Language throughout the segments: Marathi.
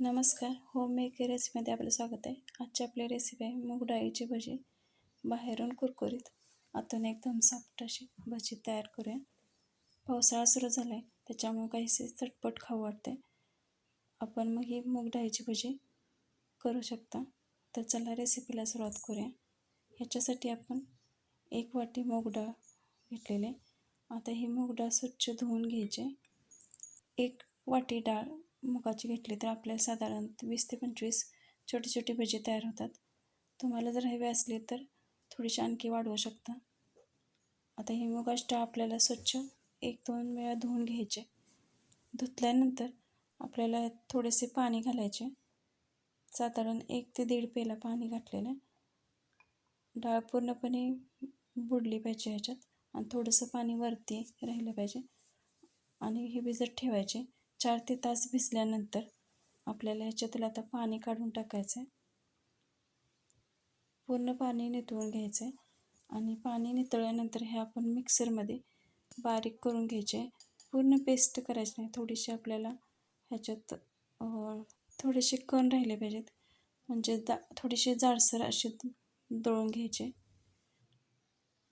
नमस्कार. होम मेकर रेसिपीमध्ये आपलं स्वागत आहे. आजची आपली रेसिपी आहे मूग डाळीची भजी. बाहेरून कुरकुरीत. आतून एकदम सॉफ्ट अशी भजी तयार करूया. पावसाळा सुरू झाला आहे त्याच्यामुळे काहीसे चटपट खाऊ वाटते आपण मग ही मूग डाळीची भजी करू शकता. तर चला रेसिपीला सुरुवात करूया. ह्याच्यासाठी आपण एक वाटी मूग डाळ घेतलेले आता ही मूग डाळ स्वच्छ धुवून घ्यायचे एक वाटी डाळ मुगाची घेतली तर आपल्याला साधारण वीस ते पंचवीस छोटी छोटी भजी तयार होतात. तुम्हाला जर हवे असली तर थोडीशी आणखी वाढवू शकता. आता ही मुगाची डाळ आपल्याला स्वच्छ एक दोन वेळा धुवून घ्यायचे. धुतल्यानंतर आपल्याला थोडेसे पाणी घालायचे. साधारण एक ते दीड पेला पाणी घातलेलं आहे. डाळ पूर्णपणे बुडली पाहिजे ह्याच्यात आणि थोडंसं पाणी वरती राहिलं पाहिजे. आणि हे भिजत ठेवायचे. चार ते तास भिजल्यानंतर आपल्याला ह्याच्यातील आता पाणी काढून टाकायचं आहे पूर्ण पाणी नितळून घ्यायचं आहे आणि पाणी नितळल्यानंतर हे आपण मिक्सरमध्ये बारीक करून घ्यायचे. पूर्ण पेस्ट करायची नाही थोडीशी आपल्याला ह्याच्यात थोडेसे कण राहिले पाहिजेत. म्हणजे दा थोडीशी जाडसर असे दळून घ्यायचे.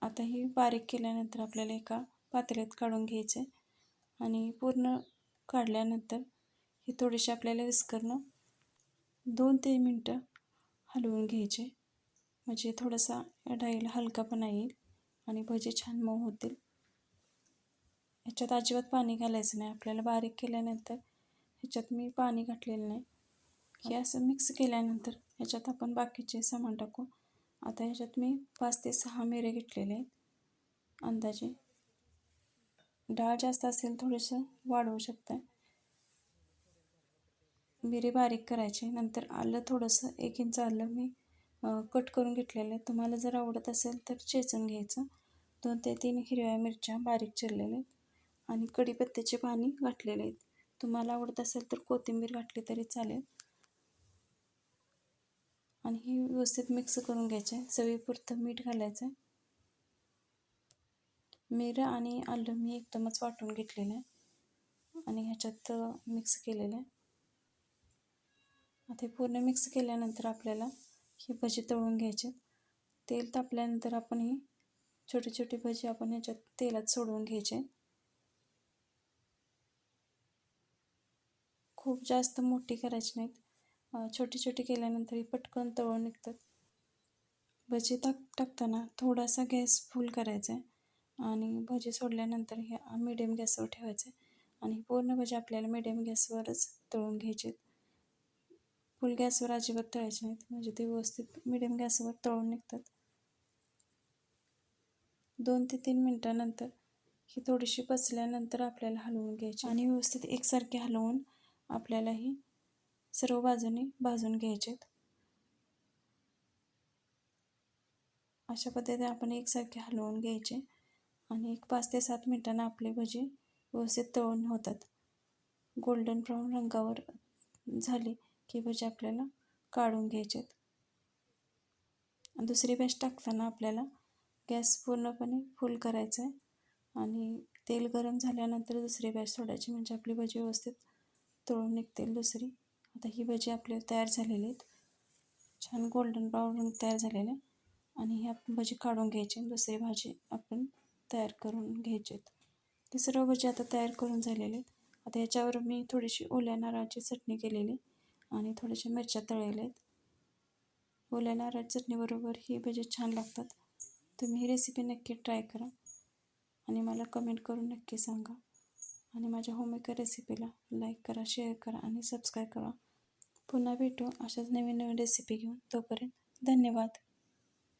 आता ही बारीक केल्यानंतर आपल्याला एका पातेल्यात काढून घ्यायचे आणि पूर्ण काढल्यानंतर हे थोडेसे आपल्याला विस्करणं दोन ते मिनटं हलवून घ्यायचे. म्हणजे थोडासा डाळीला हलकापणा येईल आणि भजे छान मऊ होतील. ह्याच्यात अजिबात पाणी घालायचं नाही. आपल्याला बारीक केल्यानंतर ह्याच्यात मी पाणी घातलेलं नाही. हे असं मिक्स केल्यानंतर ह्याच्यात आपण बाकीचे सामान टाकू. आता ह्याच्यात मी पाच ते सहा मिरे घेतलेले आहेत अंदाजे. डाळ जास्त असेल थोडंसं वाढवू शकता. मिरी बारीक करायचे. नंतर आलं थोडंसं एक इंच आलं मी कट करून घेतलेलं. आहे तुम्हाला जर आवडत असेल तर चेचून घ्यायचं. दोन ते तीन हिरव्या मिरच्या बारीक चिरलेल्या आहेत आणि कढीपत्त्याचे पाणी घातलेले आहेत. तुम्हाला आवडत असेल तर कोथिंबीर घातली तरी चालेल. आणि ही व्यवस्थित मिक्स करून घ्यायचे चवीपुरतं मीठ घालायचं मिरं आणि आलं मी एकदमच वाटून घेतलेलं आहे. आणि ह्याच्यात मिक्स केलेलं आहे. आता पूर्ण मिक्स केल्यानंतर आपल्याला ही भजी तळून घ्यायची तेल तापल्यानंतर आपण ही छोटी छोटी भजी आपण ह्याच्यात तेलात सोडवून घ्यायचे खूप जास्त मोठी करायची नाहीत. छोटी छोटी केल्यानंतर ही पटकन तळून निघतात. भजी टाक टाकताना थोडासा गॅस फुल करायचा आहे. आणि भजी सोडल्यानंतर हे मिडियम गॅसवर ठेवायचे. आणि पूर्ण भजी आपल्याला मिडियम गॅसवरच तळून घ्यायचे. फुल गॅसवर अजिबात तळायचे नाहीत. म्हणजे ते व्यवस्थित मिडियम गॅसवर तळून निघतात. दोन ते तीन मिनटानंतर ही थोडीशी पचल्यानंतर आपल्याला हलवून घ्यायची. आणि व्यवस्थित एकसारखे हलवून आपल्याला ही सर्व बाजूने भाजून घ्यायचेत. अशा पद्धतीने आपण एकसारखे हलवून घ्यायचे. आणि एक पाच ते सात मिनटांना आपले भजी व्यवस्थित तळून होतात. गोल्डन ब्राऊन रंगावर झाली की भजी आपल्याला काढून घ्यायचेत. दुसरी बॅच टाकताना आपल्याला गॅस पूर्णपणे फुल करायचा आहे आणि तेल गरम झाल्यानंतर दुसरी बॅच सोडायची म्हणजे आपली भजी व्यवस्थित तळून निघतील दुसरी. आता ही भजी आपली तयार झालेली आहेत. छान गोल्डन ब्राऊन रंग तयार झालेले आणि ही आपण भजी काढून घ्यायची दुसरी भाजी आपण तयार करून घ्यायचे आहेत ते सर्व भजी आता तयार करून झालेले आहेत. आता याच्यावर मी थोडीशी ओल्या नारळाची चटणी केलेली आणि थोड्याशा मिरच्या तळलेल्या आहेत. ओल्या नारळाच्या चटणीबरोबर ही भजी छान लागतात. तुम्ही ही रेसिपी नक्की ट्राय करा आणि मला कमेंट करून नक्की सांगा. आणि माझ्या होममेकर रेसिपीला लाईक करा शेअर करा आणि सबस्क्राईब करा. पुन्हा भेटू अशाच नवीन नवीन रेसिपी घेऊन. तोपर्यंत धन्यवाद.